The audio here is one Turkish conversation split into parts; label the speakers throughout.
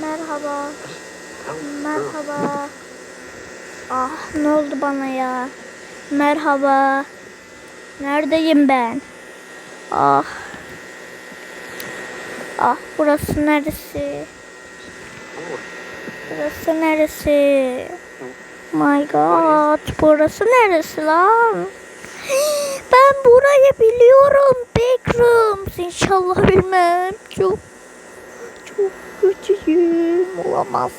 Speaker 1: merhaba. Merhaba. Ah ne oldu bana ya? Merhaba. Neredeyim ben? Ah. Ah burası neresi? Burası neresi? My god burası neresi lan? Backrooms. İnşallah bilmem. Çok çok kötüyüm. Olamaz.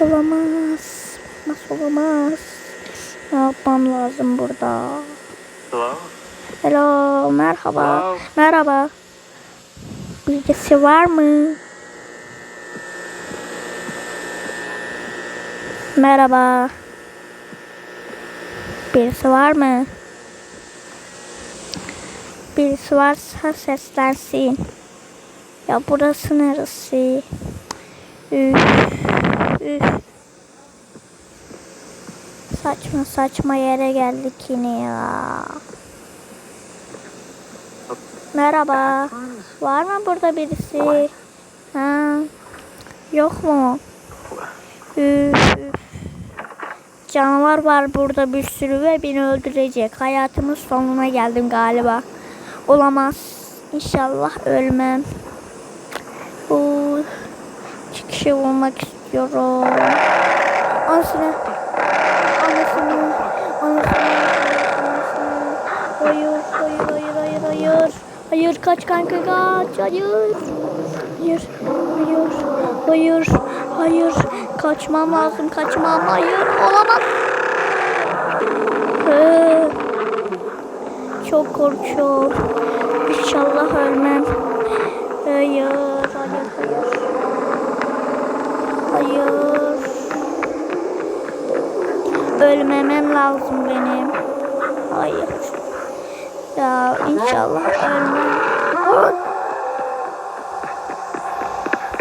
Speaker 1: Olamaz. Nasıl olamaz? Ne yapmam lazım burada?
Speaker 2: Hello?
Speaker 1: Hello, merhaba.
Speaker 2: Hello?
Speaker 1: Merhaba. Bilgisi var mı? Merhaba. Birisi var mı? Birisi varsa seslensin. Ya burası neresi? Üf, üf. Saçma saçma yere geldik yine ya. Merhaba. Var mı burada birisi? Ha? Yok mu? Üf, üf. Canavar var burada bir sürü ve beni öldürecek. Hayatımın sonuna geldim galiba. Olamaz. İnşallah ölmem. Oo, çıkışı bulmak istiyorum. Anasını. Anasını. Anasını. Hayır, hayır, hayır, hayır, hayır. Hayır, kaç kanka kaç. Hayır. Hayır, hayır, hayır, hayır. Kaçmam lazım, kaçmam. Hayır, olamaz. Ee, çok korkuyorum. İnşallah ölmem. Hayır, hayır, hayır. Hayır. Ölmemem lazım benim. Hayır. Ya inşallah ölmem.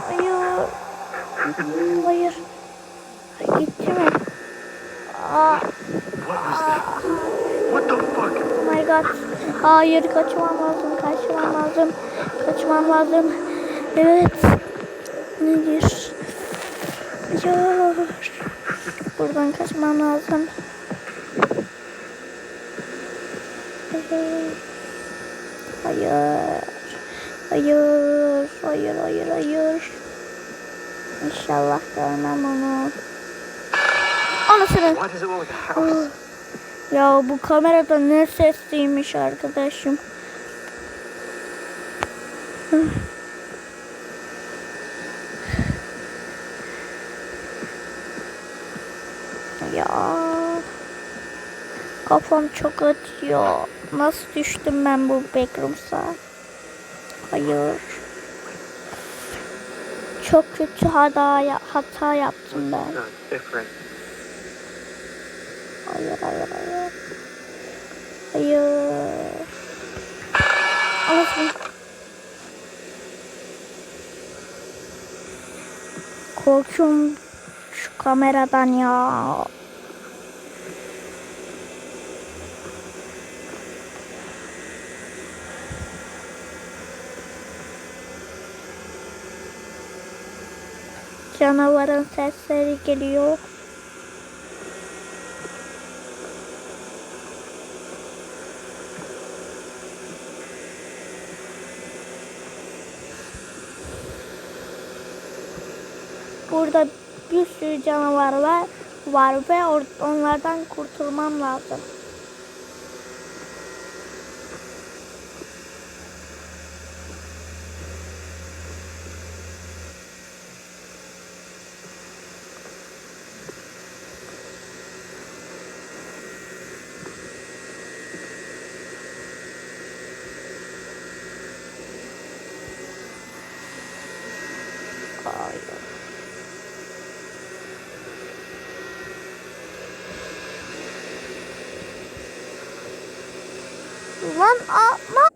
Speaker 1: Hayır. Hayır. Gitti mi? Aa,
Speaker 2: fuck?
Speaker 1: oh my god. Hayır kaçmam lazım. Kaçmam lazım. Kaçmam lazım. Evet. Nedir? Hayır. Buradan kaçmam lazım. Evet. Hayır. Hayır. Hayır, hayır, hayır. İnşallah görmem onu. Anasını.
Speaker 2: What
Speaker 1: Ya bu kamerada ne sesliymiş arkadaşım. Ya kafam çok atıyor. Nasıl düştüm ben bu backrooms'a? Hayır. Çok kötü hata, hata yaptım ben. Hayır hayır hayır. Hayır. Anasını. Korkuyorum şu kameradan ya. Canavarın sesleri geliyor. Burada bir sürü canavar var, var ve onlardan kurtulmam lazım. Lan atma.